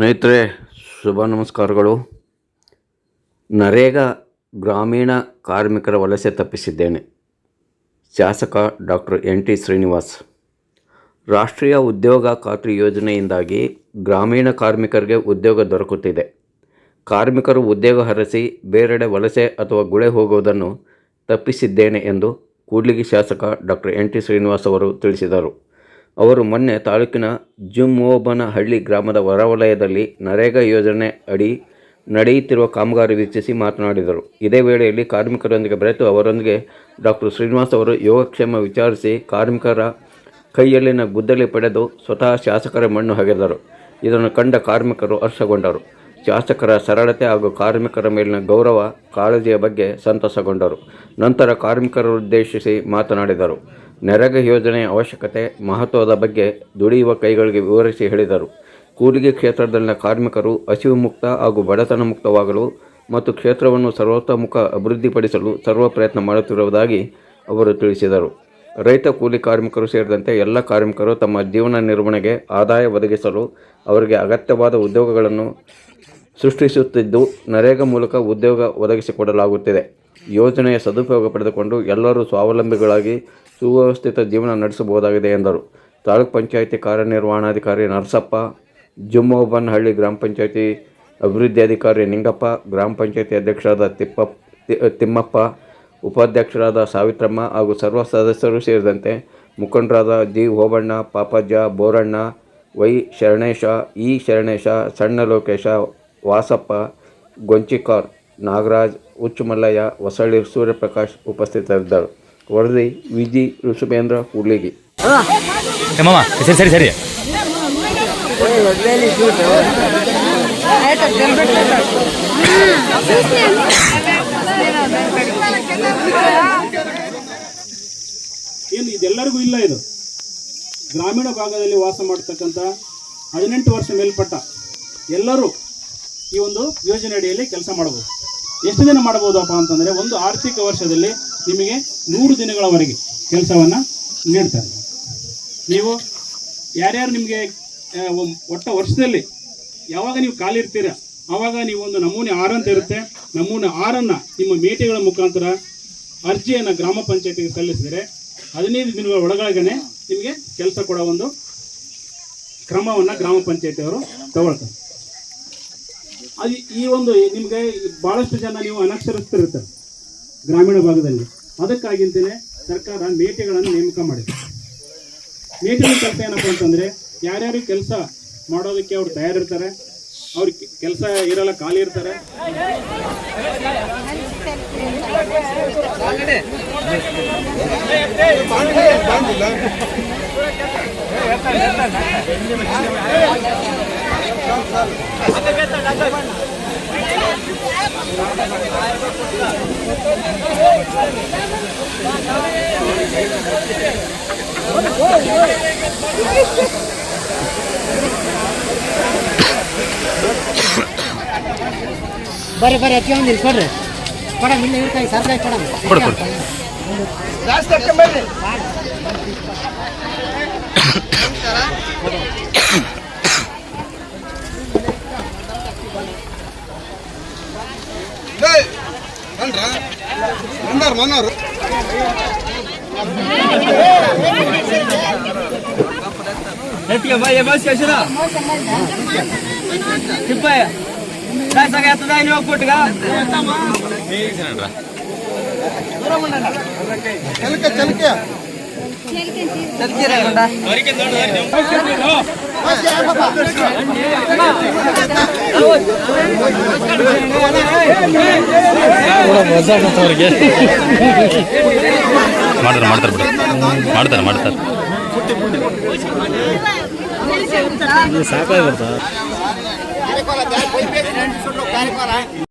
ಸ್ನೇಹಿತರೆ, ಶುಭ ನಮಸ್ಕಾರಗಳು. ನರೇಗಾ ಗ್ರಾಮೀಣ ಕಾರ್ಮಿಕರ ವಲಸೆ ತಪ್ಪಿಸಿದ್ದೇನೆ. ಶಾಸಕ ಡಾಕ್ಟರ್ ಎನ್. ಟಿ. ಶ್ರೀನಿವಾಸ್. ರಾಷ್ಟ್ರೀಯ ಉದ್ಯೋಗ ಖಾತ್ರಿ ಯೋಜನೆಯಿಂದಾಗಿ ಗ್ರಾಮೀಣ ಕಾರ್ಮಿಕರಿಗೆ ಉದ್ಯೋಗ ದೊರಕುತ್ತಿದೆ. ಕಾರ್ಮಿಕರು ಉದ್ಯೋಗ ಹರಸಿ ಬೇರೆಡೆ ವಲಸೆ ಅಥವಾ ಗುಳೆ ಹೋಗುವುದನ್ನು ತಪ್ಪಿಸಿದ್ದೇನೆ ಎಂದು ಕೂಡ್ಲಿಗಿ ಶಾಸಕ ಡಾಕ್ಟರ್ ಎನ್. ಟಿ. ಶ್ರೀನಿವಾಸ್ ಅವರು ತಿಳಿಸಿದರು. ಅವರು ಮೊನ್ನೆ ತಾಲೂಕಿನ ಜುಮ್ಮೋಬನಹಳ್ಳಿ ಗ್ರಾಮದ ಹೊರವಲಯದಲ್ಲಿ ನರೇಗಾ ಯೋಜನೆ ಅಡಿ ನಡೆಯುತ್ತಿರುವ ಕಾಮಗಾರಿ ವೀಕ್ಷಿಸಿ ಮಾತನಾಡಿದರು. ಇದೇ ವೇಳೆಯಲ್ಲಿ ಕಾರ್ಮಿಕರೊಂದಿಗೆ ಬೆರೆತು ಅವರೊಂದಿಗೆ ಡಾಕ್ಟರ್ ಶ್ರೀನಿವಾಸ್ ಅವರು ಯೋಗಕ್ಷೇಮ ವಿಚಾರಿಸಿ ಕಾರ್ಮಿಕರ ಕೈಯಲ್ಲಿನ ಗುದ್ದಲಿ ಪಡೆದು ಸ್ವತಃ ಶಾಸಕರ ಮಣ್ಣು ಹಗೆದರು. ಇದನ್ನು ಕಂಡ ಕಾರ್ಮಿಕರು ಹರ್ಷಗೊಂಡರು. ಶಾಸಕರ ಸರಳತೆ ಹಾಗೂ ಕಾರ್ಮಿಕರ ಮೇಲಿನ ಗೌರವ ಕಾಳಜಿಯ ಬಗ್ಗೆ ಸಂತಸಗೊಂಡರು. ನಂತರ ಕಾರ್ಮಿಕರನ್ನುದ್ದೇಶಿಸಿ ಮಾತನಾಡಿದರು. ನರೇಗಾ ಯೋಜನೆಯ ಅವಶ್ಯಕತೆ ಮಹತ್ವದ ಬಗ್ಗೆ ದುಡಿಯುವ ಕೈಗಳಿಗೆ ವಿವರಿಸಿ ಹೇಳಿದರು. ಕೂಲಿಗೆ ಕ್ಷೇತ್ರದಲ್ಲಿನ ಕಾರ್ಮಿಕರು ಹಸಿವು ಮುಕ್ತ ಹಾಗೂ ಬಡತನ ಮುಕ್ತವಾಗಲು ಮತ್ತು ಕ್ಷೇತ್ರವನ್ನು ಸರ್ವತೋಮುಖ ಅಭಿವೃದ್ಧಿಪಡಿಸಲು ಸರ್ವ ಪ್ರಯತ್ನ ಮಾಡುತ್ತಿರುವುದಾಗಿ ಅವರು ತಿಳಿಸಿದರು. ರೈತ ಕೂಲಿ ಕಾರ್ಮಿಕರು ಸೇರಿದಂತೆ ಎಲ್ಲ ಕಾರ್ಮಿಕರು ತಮ್ಮ ಜೀವನ ನಿರ್ವಹಣೆಗೆ ಆದಾಯ ಒದಗಿಸಲು ಅವರಿಗೆ ಅಗತ್ಯವಾದ ಉದ್ಯೋಗಗಳನ್ನು ಸೃಷ್ಟಿಸುತ್ತಿದ್ದು, ನರೇಗಾ ಮೂಲಕ ಉದ್ಯೋಗ ಒದಗಿಸಿಕೊಡಲಾಗುತ್ತಿದೆ. ಯೋಜನೆಯ ಸದುಪಯೋಗ ಪಡೆದುಕೊಂಡು ಎಲ್ಲರೂ ಸ್ವಾವಲಂಬಿಗಳಾಗಿ ಸುವ್ಯವಸ್ಥಿತ ಜೀವನ ನಡೆಸಬಹುದಾಗಿದೆ ಎಂದರು. ತಾಲೂಕ್ ಪಂಚಾಯಿತಿ ಕಾರ್ಯನಿರ್ವಹಣಾಧಿಕಾರಿ ನರಸಪ್ಪ, ಜುಮ್ಮೋಬನಹಳ್ಳಿ ಗ್ರಾಮ ಪಂಚಾಯಿತಿ ಅಭಿವೃದ್ಧಿ ಅಧಿಕಾರಿ ನಿಂಗಪ್ಪ, ಗ್ರಾಮ ಪಂಚಾಯಿತಿ ಅಧ್ಯಕ್ಷರಾದ ತಿಪ್ಪ ತಿಮ್ಮಪ್ಪ, ಉಪಾಧ್ಯಕ್ಷರಾದ ಸಾವಿತ್ರಮ್ಮ ಹಾಗೂ ಸರ್ವ ಸದಸ್ಯರು ಸೇರಿದಂತೆ ಮುಖಂಡರಾದ G Hobanna, Papajja, Boranna, Y Sharanesha, E Sharanesha, ಸಣ್ಣ ಲೋಕೇಶ, ವಾಸಪ್ಪ, ಗೊಂಚಿಕಾರ್ ನಾಗರಾಜ್ ಹುಚ್ಚುಮಲ್ಲಯ್ಯ ಹೊಸಳ್ಳಿ ಸೂರ್ಯಪ್ರಕಾಶ್ ಉಪಸ್ಥಿತರಿದ್ದರು. ವರದಿ ವಿಜಿ ಋಷಭೇಂದ್ರ ಕೂಡ್ಲಿಗಿ. ಸರಿ ಸರಿ ಸರಿ. ಏನು ಇದೆಲ್ಲರಿಗೂ ಇಲ್ಲ ಇದು? ಗ್ರಾಮೀಣ ಭಾಗದಲ್ಲಿ ವಾಸ ಮಾಡ್ತಕ್ಕಂಥ ಹದಿನೆಂಟು ವರ್ಷ ಮೇಲ್ಪಟ್ಟ ಎಲ್ಲರೂ ಈ ಒಂದು ಯೋಜನೆ ಅಡಿಯಲ್ಲಿ ಕೆಲಸ ಮಾಡಬಹುದು. ಎಷ್ಟು ದಿನ ಮಾಡ್ಬೋದಪ್ಪ ಅಂತಂದರೆ ಒಂದು ಆರ್ಥಿಕ ವರ್ಷದಲ್ಲಿ ನಿಮಗೆ ನೂರು ದಿನಗಳವರೆಗೆ ಕೆಲಸವನ್ನು ನೀಡ್ತಾರೆ. ನೀವು ಯಾರ್ಯಾರು ನಿಮಗೆ ಒಟ್ಟ ವರ್ಷದಲ್ಲಿ ಯಾವಾಗ ನೀವು ಕಾಲಿರ್ತೀರ ಆವಾಗ ನೀವು ಒಂದು ನಮೂನೆ ಆರ್ ಅಂತ ಇರುತ್ತೆ. ನಮೂನೆ ಆರನ್ನು ನಿಮ್ಮ ಮೇಟಿಗಳ ಮುಖಾಂತರ ಅರ್ಜಿಯನ್ನು ಗ್ರಾಮ ಪಂಚಾಯತಿಗೆ ಸಲ್ಲಿಸಿದರೆ ಹದಿನೈದು ದಿನಗಳ ಒಳಗಡೆನೆ ನಿಮಗೆ ಕೆಲಸ ಕೊಡೋ ಒಂದು ಕ್ರಮವನ್ನು ಗ್ರಾಮ ಪಂಚಾಯತಿಯವರು ತಗೊಳ್ತಾರೆ. ಅದು ಈ ಒಂದು ನಿಮಗೆ ಬಹಳಷ್ಟು ಜನ ನೀವು ಅನಕ್ಷರಸ್ಥರಿರ್ತಾರೆ ಗ್ರಾಮೀಣ ಭಾಗದಲ್ಲಿ. ಅದಕ್ಕಾಗಿಂತಲೇ ಸರ್ಕಾರ ಮೇಟೆಗಳನ್ನು ನೇಮಕ ಮಾಡಿದೆ. ಮೇಟಿನ ಕೆಲಸ ಏನಪ್ಪ ಅಂತಂದರೆ ಯಾರ್ಯಾರು ಕೆಲಸ ಮಾಡೋದಕ್ಕೆ ಅವ್ರು ತಯಾರಿರ್ತಾರೆ ಅವ್ರಿಗೆ ಕೆಲಸ ಇರಲ್ಲ, ಖಾಲಿ ಇರ್ತಾರೆ. ಬರ್ರಿ ಬರ್ರಿ ಅಕ್ಕಿ ಒಂದು ಇಲ್ಲಿ ಕೊಡ್ರಿ. ಕೊಡ ಇಲ್ಲ ಇರ್ತಾಯಿ ಸರ್ಕಾರಿ ಕೊಡ ಕೊಡು. ಕೊಡು ಬಂದಾರ ಮನೋರು ಚಲಕ ಚಲಕ ಮಾಡ್ತಾರೆ ಮಾಡ್ತಾರೆ ಬಿಡು ಮಾಡ್ತಾರೆ ಮಾಡ್ತಾರೆ ಕಾರ್ಯಕ್ರಮ